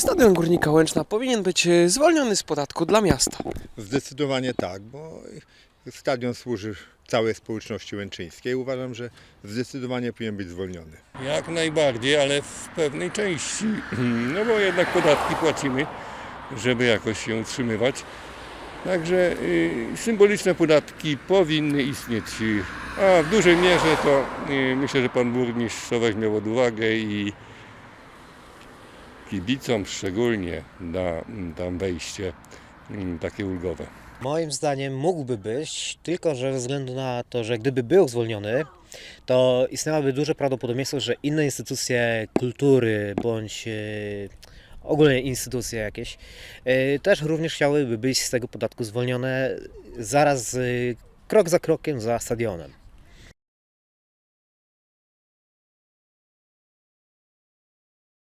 Stadion Górnika Łęczna powinien być e, zwolniony z podatku dla miasta? Zdecydowanie tak, bo stadion służy całej społeczności łęczyńskiej. Uważam, że zdecydowanie powinien być zwolniony. Jak najbardziej, ale w pewnej części. No bo jednak podatki płacimy, żeby jakoś się utrzymywać. Także y, symboliczne podatki powinny istnieć. A w dużej mierze to y, myślę, że pan burmistrz to weźmie pod uwagę i kibicom szczególnie da mm, tam wejście mm, takie ulgowe. Moim zdaniem mógłby być, tylko że ze względu na to, że gdyby był zwolniony, to istniałoby duże prawdopodobieństwo, że inne instytucje kultury bądź e, ogólnie instytucje jakieś e, też również chciałyby być z tego podatku zwolnione zaraz e, krok za krokiem za stadionem.